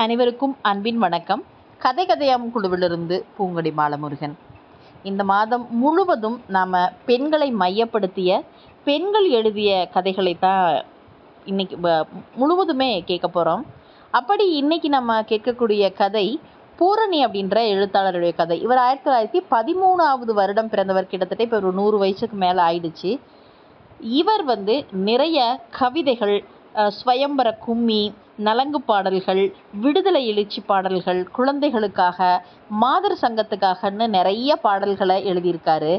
அனைவருக்கும் அன்பின் வணக்கம். கதை கதையாம் குழுவிலிருந்து பூங்கொடி பாலமுருகன். இந்த மாதம் முழுவதும் நாம் பெண்களை மையப்படுத்திய பெண்கள் எழுதிய கதைகளை தான் இன்னைக்கு முழுவதுமே கேட்க போகிறோம் அப்படி இன்னைக்கு நம்ம கேட்கக்கூடிய கதை பூரணி அப்படின்ற எழுத்தாளருடைய கதை. இவர் ஆயிரத்தி தொள்ளாயிரத்தி பதிமூணாவது வருடம் பிறந்தவர். கிட்டத்தட்ட இப்போ ஒரு நூறு வயசுக்கு மேலே ஆயிடுச்சு. இவர் வந்து நிறைய கவிதைகள் அஹ், ஸ்வயம்பர கும்மி நலங்கு பாடல்கள் விடுதலை எழுச்சி பாடல்கள் குழந்தைகளுக்காக மாதர் சங்கத்துக்காகன்னு நிறைய பாடல்களை எழுதியிருக்காரு.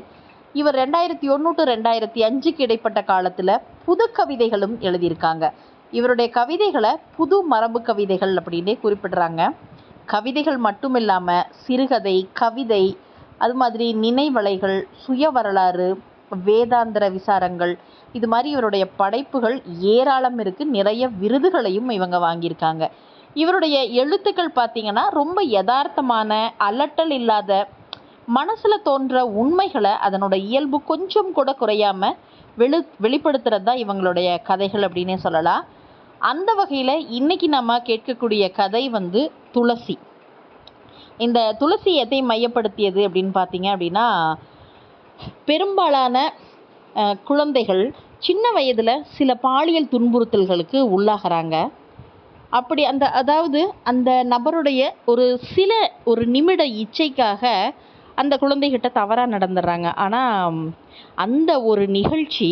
இவர் ரெண்டாயிரத்தி ஒன்று டு ரெண்டாயிரத்தி அஞ்சுக்கு இடைப்பட்ட காலத்தில் புது கவிதைகளும் எழுதியிருக்காங்க. இவருடைய கவிதைகளை புது மரபு கவிதைகள் அப்படின்னே குறிப்பிடுறாங்க. கவிதைகள் மட்டும் இல்லாமல் சிறுகதை கவிதை அது மாதிரி நினைவலைகள் சுய வரலாறு வேதாந்திர விசாரங்கள் இது மாதிரி இவருடைய படைப்புகள் ஏராளம் இருக்குது நிறைய விருதுகளையும் இவங்க வாங்கியிருக்காங்க. இவருடைய எழுத்துக்கள் பார்த்தீங்கன்னா ரொம்ப யதார்த்தமான அலட்டல் இல்லாத மனசில் தோன்ற உண்மைகளை அதனோட இயல்பு கொஞ்சம் கூட குறையாம வெளி வெளிப்படுத்துறது தான் இவங்களுடைய கதைகள் அப்படின்னே சொல்லலாம். அந்த வகையில் இன்றைக்கி நம்ம கேட்கக்கூடிய கதை வந்து துளசி. இந்த துளசி எதை மையப்படுத்தியது அப்படின்னு பார்த்தீங்க அப்படின்னா பெரும்பாலான குழந்தைகள் சின்ன வயதில் சில பாலியல் துன்புறுத்தல்களுக்கு உள்ளாகிறாங்க. அப்படி அந்த அதாவது அந்த நபருடைய ஒரு சில ஒரு நிமிட இச்சைக்காக அந்த குழந்தைகிட்ட தவறாக நடந்துடுறாங்க ஆனால் அந்த ஒரு நிகழ்ச்சி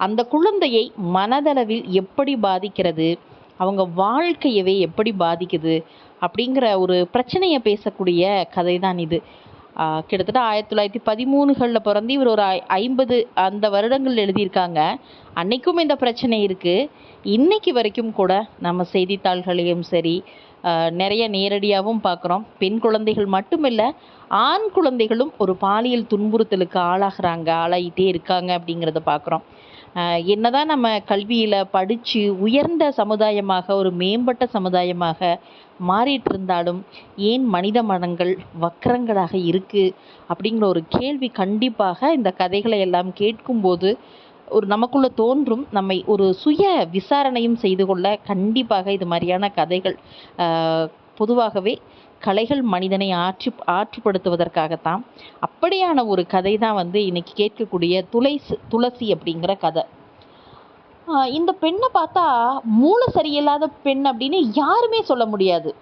அந்த குழந்தையை மனதளவில் எப்படி பாதிக்கிறது அவங்க வாழ்க்கையவே எப்படி பாதிக்குது அப்படிங்கிற ஒரு பிரச்சனையை பேசக்கூடிய கதை தான் இது. கிட்டத்தட்ட ஆயிரத்தி தொள்ளாயிரத்தி பதிமூணுகளில் பிறந்து இவர் ஒரு ஐ- ஐம்பது அந்த வருடங்கள் எழுதியிருக்காங்க. அன்னைக்கும் இந்த பிரச்சனை இருக்குது இன்னைக்கு வரைக்கும் கூட நம்ம செய்தித்தாள்களையும் சரி நிறைய நேரடியாகவும் பார்க்குறோம். பெண் குழந்தைகள் மட்டுமில்லை ஆண் குழந்தைகளும் ஒரு பாலியல் துன்புறுத்தலுக்கு ஆளாகிறாங்க ஆளாயிட்டே இருக்காங்க அப்படிங்கிறத பார்க்குறோம். என்னதான் நம்ம கல்வியில் படித்து உயர்ந்த சமுதாயமாக ஒரு மேம்பட்ட சமுதாயமாக மாறிட்டிருந்தாலும் ஏன் மனித மனங்கள் வக்கரங்களாக இருக்கு? அப்படிங்கிற ஒரு கேள்வி கண்டிப்பாக இந்த கதைகளை எல்லாம் கேட்கும்போது ஒரு நமக்குள்ளே தோன்றும். நம்மை ஒரு சுய விசாரணையும் செய்து கொள்ள கண்டிப்பாக இது மாதிரியான கதைகள் பொதுவாகவே கலைகள் மனிதனை ஆற்றி ஆற்றுப்படுத்துவதற்காகத்தான். அப்படியான ஒரு கதை தான் வந்து இன்னைக்கு கேட்கக்கூடிய துளைசு துளசி அப்படிங்கிற கதை. இந்த பெண்ணை பார்த்தா மூளை சரியில்லாத பெண் அப்படின்னு யாருமே சொல்ல முடியாது.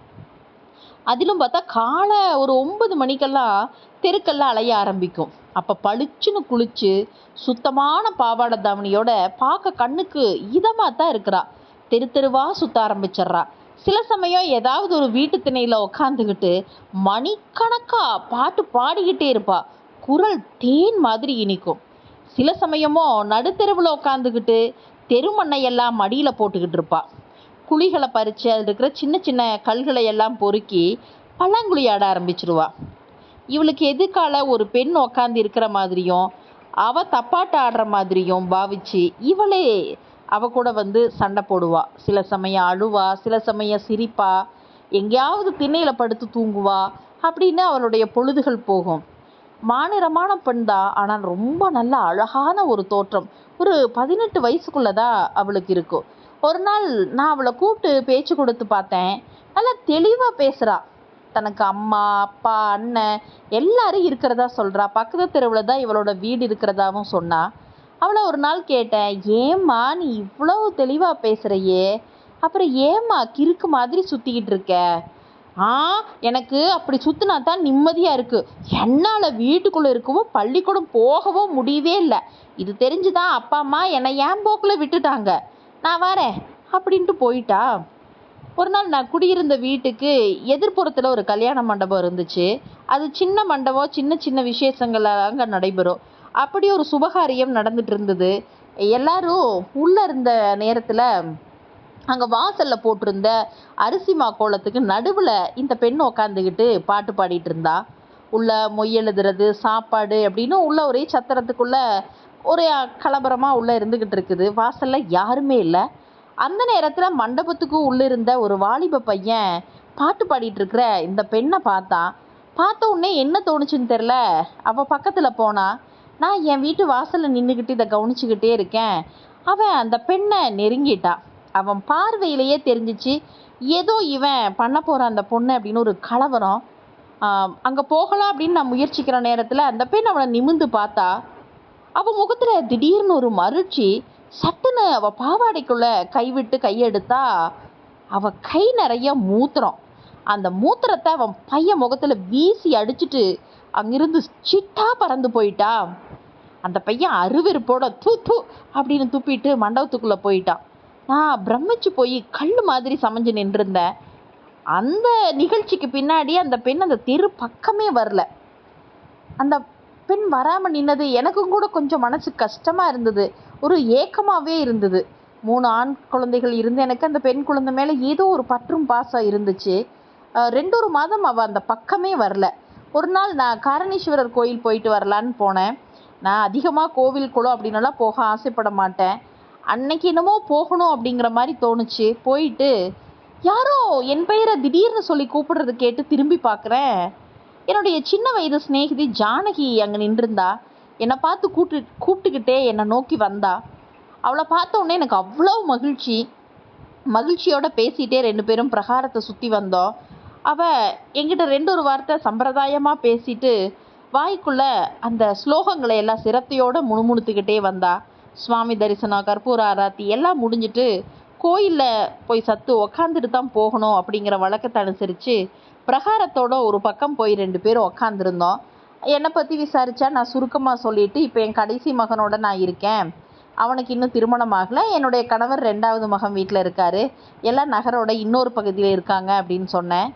அதிலும் பார்த்தா காலை ஒரு ஒன்பது மணிக்கெல்லாம் தெருக்கெல்லாம் அலைய ஆரம்பிக்கும். அப்போ பளிச்சுன்னு குளிச்சு சுத்தமான பாவாடை தாவணியோட பார்க்க கண்ணுக்கு இதமாக தான் இருக்கிறா. தெரு தெருவாக சுத்த ஆரம்பிச்சிடுறா. சில சமயம் ஏதாவது ஒரு வீட்டு திணையில் உக்காந்துக்கிட்டு மணிக்கணக்காக பாட்டு பாடிக்கிட்டே இருப்பா. குரல் தேன் மாதிரி இனிக்கும். சில சமயமோ நடுத்தெருவில் உட்காந்துக்கிட்டு தெருமண்ணையெல்லாம் மடியில் போட்டுக்கிட்டு இருப்பா. குழிகளை பறித்து அதில் இருக்கிற சின்ன சின்ன கல்களை எல்லாம் பொறுக்கி பல்லாங்குழி ஆட ஆரம்பிச்சிருவா. இவளுக்கு எதிர்கால ஒரு பெண் உக்காந்து இருக்கிற மாதிரியும் அவ தப்பாட்ட ஆடுற மாதிரியும் பாவிச்சு இவளே அவ கூட வந்து சண்டை போடுவா. சில சமயம் அழுவா சில சமயம் சிரிப்பா எங்கேயாவது திண்ணையில் படுத்து தூங்குவா அப்படின்னு அவளுடைய பொழுதுகள் போகும். மாநிறமான பெண் தான் ஆனால் ரொம்ப நல்ல அழகான ஒரு தோற்றம். ஒரு பதினெட்டு வயசுக்குள்ளே தான் அவளுக்கு இருக்கும் ஒரு நாள் நான் அவளை கூப்பிட்டு பேச்சு கொடுத்து பார்த்தேன். நல்லா தெளிவாக பேசுகிறா தனக்கு அம்மா அப்பா அண்ணன் எல்லாரும் இருக்கிறதா சொல்கிறா பக்கத்து தெருவில் தான் இவளோட வீடு இருக்கிறதாவும் சொன்னா. அவளை ஒரு நாள் கேட்டேன் ஏம்மா நீ இவ்வளோ தெளிவாக பேசுகிறையே அப்புறம் ஏம்மா கிறுக்கு மாதிரி சுற்றிக்கிட்டு இருக்க? ஆ எனக்கு அப்படி சுற்றினா தான் நிம்மதியாக இருக்குது என்னால் வீட்டுக்குள்ளே இருக்கவும் பள்ளிக்கூடம் போகவும் முடியவே இல்லை. இது தெரிஞ்சுதான் அப்பா அம்மா என்னை ஏன் போக்கில் விட்டுட்டாங்க. நான் வரேன் அப்படின்ட்டு போயிட்டா. ஒரு நாள் நான் குடியிருந்த வீட்டுக்கு எதிர்ப்புறத்தில் ஒரு கல்யாண மண்டபம் இருந்துச்சு. அது சின்ன மண்டபம் சின்ன சின்ன விசேஷங்கள் அங்கே நடைபெறும். அப்படி ஒரு சுபகாரியம் நடந்துட்டு இருந்தது. எல்லாரும் உள்ளே இருந்த நேரத்தில் அங்கே வாசலில் போட்டிருந்த அரிசி மாக்கோலத்துக்கு நடுவில் இந்த பெண் உக்காந்துக்கிட்டு பாட்டு பாடிட்டு இருந்தா. உள்ள மொய் எழுதுறது சாப்பாடு அப்படின்னு உள்ள ஒரே சத்திரத்துக்குள்ள ஒரே கலவரமாக உள்ளே இருந்துக்கிட்டு இருக்குது. வாசலில் யாருமே இல்லை. அந்த நேரத்தில் மண்டபத்துக்கு உள்ளே இருந்த ஒரு வாலிப பையன் பாட்டு பாடிட்டு இருக்கிற இந்த பெண்ணை பார்த்தான் பார்த்த உடனே என்ன தோணுச்சுன்னு தெரில அவள் பக்கத்தில் போனா நான் என் வீட்டு வாசலில் நின்றுக்கிட்டு இதை கவனிச்சுக்கிட்டே இருக்கேன். அவன் அந்த பெண்ணை நெருங்கிட்டான் அவன் பார்வையிலேயே தெரிஞ்சிச்சு ஏதோ இவன் பண்ண போகிற அந்த பொண்ணு அப்படின்னு ஒரு கலவரம். அங்கே போகலாம் அப்படின்னு நான் முயற்சிக்கிற நேரத்தில் அந்த பெண் அவனை நிமிந்து பார்த்தா அவள் முகத்தில் திடீர்னு ஒரு மறுச்சி சட்டுன்னு அவள் பாவாடைக்குள்ளே கைவிட்டு கையெடுத்தா அவள் கை நிறைய மூத்திரம். அந்த மூத்திரத்தை அவன் பையன் முகத்தில் வீசி அடிச்சிட்டு அங்கிருந்து சிட்டா பறந்து போயிட்டா. அந்த பையன் அருவிருப்போட தூ தூ அப்படின்னு துப்பிட்டு மண்டபத்துக்குள்ளே போயிட்டான். நான் பிரமிச்சு போய் கல் மாதிரி சமைஞ்சு நின்றுருந்தேன் அந்த நிகழ்ச்சிக்கு பின்னாடி அந்த பெண் அந்த தெரு பக்கமே வரல. அந்த பெண் வராமல் நின்னது எனக்கும் கூட கொஞ்சம் மனசு கஷ்டமாக இருந்தது. ஒரு ஏக்கமாகவே இருந்தது. மூணு ஆண் குழந்தைகள் இருந்து எனக்கு அந்த பெண் குழந்தை மேலே ஏதோ ஒரு பற்றும் பாசம் இருந்துச்சு. ரெண்டு ஒரு மாதம் அவள் அந்த பக்கமே வரல. ஒரு நாள் நான் காரணீஸ்வரர் கோயில் போயிட்டு வரலான்னு போனேன். நான் அதிகமாக கோவில் குளம் அப்படின்னலாம் போக ஆசைப்பட மாட்டேன். அன்னைக்கு என்னமோ போகணும் அப்படிங்கிற மாதிரி தோணுச்சு. போயிட்டு யாரோ என் பெயரை திடீர்னு சொல்லி கூப்பிடுறது கேட்டு திரும்பி பார்க்குறேன். என்னுடைய சின்ன வயது சிநேகிதி ஜானகி அங்கே நின்றுருந்தா. என்னை பார்த்து கூப்பிட்டு கூப்பிட்டுக்கிட்டே என்னை நோக்கி வந்தா. அவளை பார்த்தோன்னே எனக்கு அவ்வளோ மகிழ்ச்சி. மகிழ்ச்சியோட பேசிட்டே ரெண்டு பேரும் பிரகாரத்தை சுற்றி வந்தோம். அவள் எங்கிட்ட ரெண்டு ஒரு வார்த்தை சம்பிரதாயமாக பேசிட்டு வாய்க்குள்ளே அந்த ஸ்லோகங்களை எல்லாம் சிரத்தையோடு முணுமுணுத்துக்கிட்டே வந்தா. சுவாமி தரிசனம் கற்பூர ஆராத்தி எல்லாம் முடிஞ்சிட்டு கோயிலில் போய் சத்து உக்காந்துட்டு தான் போகணும் அப்படிங்கிற வழக்கத்தை அனுசரித்து பிரகாரத்தோட ஒரு பக்கம் போய் ரெண்டு பேரும் உக்காந்துருந்தோம். என்னை பற்றி விசாரித்தா நான் சுருக்கமாக சொல்லிட்டு இப்போ என் கடைசி மகனோட நான் இருக்கேன். அவனுக்கு இன்னும் திருமணம் ஆகலை. என்னுடைய கணவர் ரெண்டாவது மகன் வீட்டில் இருக்கார். எல்லாம் நகரோட இன்னொரு பகுதியில் இருக்காங்க அப்படின்னு சொன்னேன்.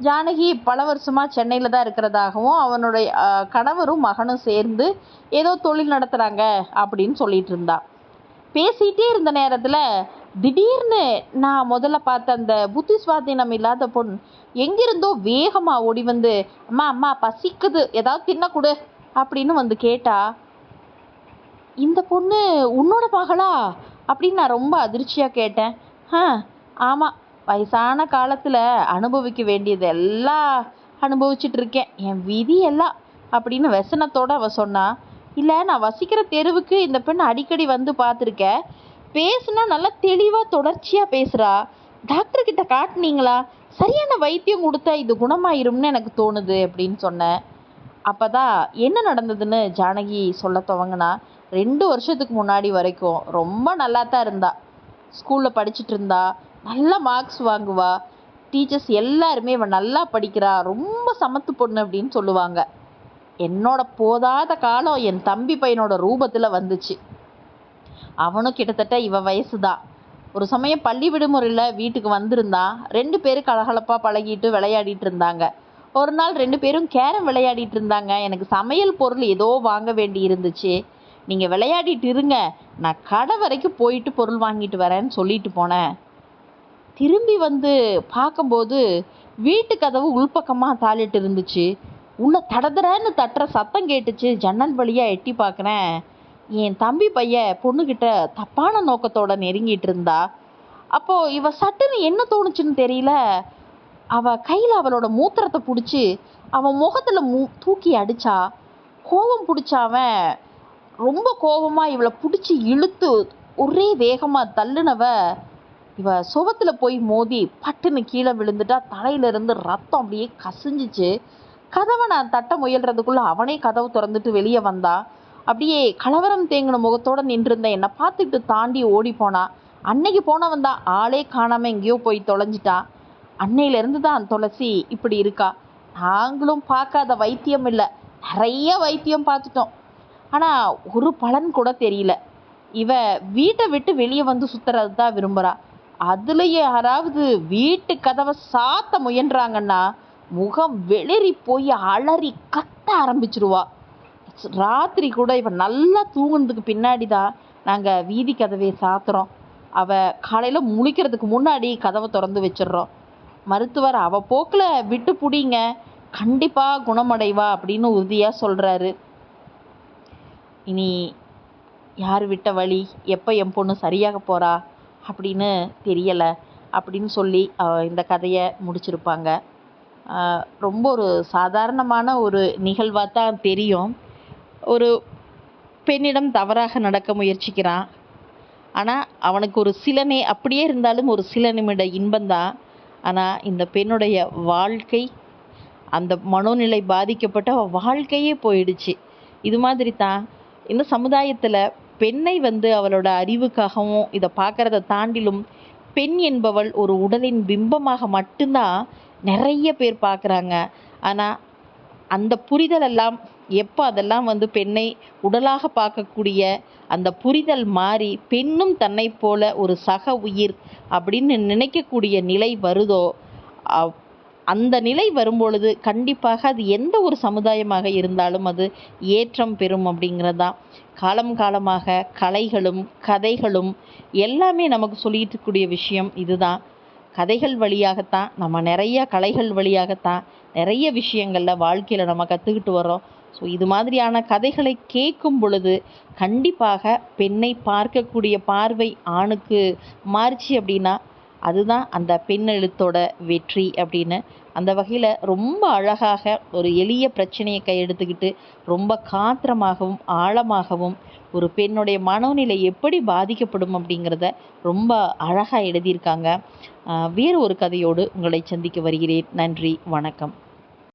ஜானகி பல வருஷமாக சென்னையில் தான் இருக்கிறதாகவும் அவனுடைய கணவரும் மகனும் சேர்ந்து ஏதோ தொழில் நடத்துகிறாங்க அப்படின்னு சொல்லிட்டு இருந்தா. பேசிகிட்டே இருந்த நேரத்தில் திடீர்னு நான் முதல்ல பார்த்த அந்த புத்தி சுவாதீனம் இல்லாத பொண் எங்கிருந்தோ வேகமாக ஓடி வந்து அம்மா அம்மா பசிக்குது ஏதாவது தின்னக்கூடு அப்படின்னு வந்து கேட்டா இந்த பொண்ணு உன்னோட மகளா அப்படின்னு நான் ரொம்ப அதிர்ச்சியாக கேட்டேன். ஆ ஆமாம் வயசான காலத்தில் அனுபவிக்க வேண்டியது எல்லாம் அனுபவிச்சுட்டு இருக்கேன் என் விதி எல்லாம் அப்படின்னு व्यசனத்தோட அவ சொன்னா இல்லை நான் வசிக்கிற தெருவுக்கு இந்த பெண் அடிக்கடி வந்து பார்த்துருக்கேன் பேசுனா நல்லா தெளிவாக தொடர்ச்சியாக பேசுகிறா டாக்டர் காட்டினீங்களா காட்டுனீங்களா? சரியான வைத்தியம் கொடுத்தா இது குணமாயிரும்னு எனக்கு தோணுது அப்படின்னு சொன்னேன் அப்பதான் என்ன நடந்ததுன்னு ஜானகி சொல்ல துவங்கினா ரெண்டு வருஷத்துக்கு முன்னாடி வரைக்கும் ரொம்ப நல்லா தான் இருந்தா. ஸ்கூலில் படிச்சுட்டு இருந்தா நல்ல மார்க்ஸ் வாங்குவா. டீச்சர்ஸ் எல்லாருமே இவன் நல்லா படிக்கிறா. ரொம்ப சமத்து பொண்ணு அப்படின்னு சொல்லுவாங்க. என்னோட போதாத காலம் என் தம்பி பையனோட ரூபத்தில் வந்துச்சு. அவனும் கிட்டத்தட்ட இவன் வயசு தான் ஒரு சமயம் பள்ளி விடுமுறையில் வீட்டுக்கு வந்திருந்தான் ரெண்டு பேரும் கலகலப்பாக பழகிட்டு விளையாடிட்டு இருந்தாங்க. ஒரு நாள் ரெண்டு பேரும் கேரம் விளையாடிட்டு இருந்தாங்க. எனக்கு சமையல் பொருள் ஏதோ வாங்க வேண்டி இருந்துச்சு. நீங்கள் விளையாடிட்டு இருங்க. நான் கடை வரைக்கும் போயிட்டு பொருள் வாங்கிட்டு வரேன்னு சொல்லிட்டு போனேன். திரும்பி வந்து பார்க்கும்போது வீட்டு கதவு உள்பக்கமாக தாளிட்டு இருந்துச்சு. உள்ள தடதடன்னு தட்டுற சத்தம் கேட்டுச்சு. ஜன்னல் வழியாக எட்டி பார்க்குறேன். என் தம்பி பையன் பொண்ணுக்கிட்ட தப்பான நோக்கத்தோட நெருங்கிட்டு இருந்தா. அப்போது இவ சட்டுன்னு என்ன தோணுச்சுன்னு தெரியல. அவள் கையில் அவளோட மூத்திரத்தை பிடிச்சி அவன் முகத்தில் மூ தூக்கி அடித்தா கோபம் பிடிச்சாவன் ரொம்ப கோபமாக இவளை பிடிச்சி இழுத்து ஒரே வேகமாக தள்ளுனவ இவ சுவத்துல போய் மோதி பட்டுன்னு கீழே விழுந்துட்டா தலையிலிருந்து ரத்தம் அப்படியே கசிஞ்சிச்சு. கதவை நான் தட்ட முயல்றதுக்குள்ள அவனே கதவு திறந்துட்டு வெளியே வந்தா. அப்படியே கலவரம் தேங்கின முகத்தோடு நின்றிருந்த என்னை பார்த்துக்கிட்டு தாண்டி ஓடி போனா. அன்னைக்கு போனவன் தான் ஆளே காணாமல் எங்கேயோ போய் தொலைஞ்சிட்டான் அன்னையிலேருந்து தான் துளசி இப்படி இருக்கா. நாங்களும் பார்க்காத வைத்தியம் இல்லை. நிறைய வைத்தியம் பார்த்துட்டோம். ஆனால் ஒரு பலன் கூட தெரியல. இவ வீட்டை விட்டு வெளியே வந்து சுத்துறது தான் விரும்புகிறா அதுலயே யாராவது வீட்டு கதவை சாத்த முயன்றாங்கன்னா முகம் வெளிரி போய் அலறி கத்த ஆரம்பிச்சிருவா. ராத்திரி கூட இப்போ நல்லா தூங்குனதுக்கு பின்னாடி தான் நாங்கள் வீதி கதவையை சாத்துறோம். அவ காலையில் முழிக்கிறதுக்கு முன்னாடி கதவை திறந்து வச்சிடுறோம். மருத்துவர் அவ போக்கில் விட்டு புடிங்க. கண்டிப்பாக குணமடைவா அப்படின்னு உறுதியாக சொல்கிறாரு இனி யார் விட்ட வழி? எப்போ என் பொண்ணு சரியாக போகிறா அப்படின்னு தெரியலை அப்படின்னு சொல்லி இந்த கதையை முடிச்சிருப்பாங்க. ரொம்ப ஒரு சாதாரணமான ஒரு நிகழ்வாக தான் தெரியும். ஒரு பெண்ணிடம் தவறாக நடக்க முயற்சிக்கிறான். ஆனால் அவனுக்கு ஒரு சில நே அப்படியே இருந்தாலும் ஒரு சில நிமிட இன்பந்தான் ஆனால் இந்த பெண்ணுடைய வாழ்க்கை அந்த மனோநிலை பாதிக்கப்பட்ட வாழ்க்கையே போயிடுச்சு. இது மாதிரி தான். இந்த சமுதாயத்தில் பெண்ணை வந்து அவளோட அறிவுக்காகவும் இதை பார்க்குறத தாண்டிலும் பெண் என்பவள் ஒரு உடலின் பிம்பமாக மட்டும்தான் நிறைய பேர் பார்க்குறாங்க. ஆனால் அந்த புரிதல் எல்லாம் எப்போ அதெல்லாம் வந்து பெண்ணை உடலாக பார்க்கக்கூடிய அந்த புரிதல் மாறி பெண்ணும் தன்னை போல ஒரு சக உயிர் அப்படின்னு நினைக்கக்கூடிய நிலை வருதோ அந்த நிலை வரும்பொழுது கண்டிப்பாக அது எந்த ஒரு சமுதாயமாக இருந்தாலும் அது ஏற்றம் பெறும் அப்படிங்கிறது. தான் காலம் காலமாக கலைகளும் கதைகளும் எல்லாமே நமக்கு சொல்லிட்டுக்கூடிய இருக்கக்கூடிய விஷயம் இதுதான். கதைகள் வழியாகத்தான் நம்ம நிறைய கலைகள் வழியாகத்தான் நிறைய விஷயங்களில் வாழ்க்கையில் நம்ம கற்றுக்கிட்டு வரோம் ஸோ இது மாதிரியான கதைகளை கேட்கும் பொழுது கண்டிப்பாக பெண்ணை பார்க்கக்கூடிய பார்வை ஆணுக்கு மாறுச்சு அப்படின்னா அதுதான் அந்த பெண் எழுத்தோட வெற்றி அப்படின்னு. அந்த வகையில் ரொம்ப அழகாக ஒரு எளிய பிரச்சனையை கையெடுத்துக்கிட்டு ரொம்ப காத்திரமாகவும் ஆழமாகவும் ஒரு பெண்ணுடைய மனோநிலை எப்படி பாதிக்கப்படும் அப்படிங்கிறத ரொம்ப அழகாக எழுதியிருக்காங்க. வேறு ஒரு கதையோடு உங்களை சந்திக்க வருகிறேன். நன்றி வணக்கம்.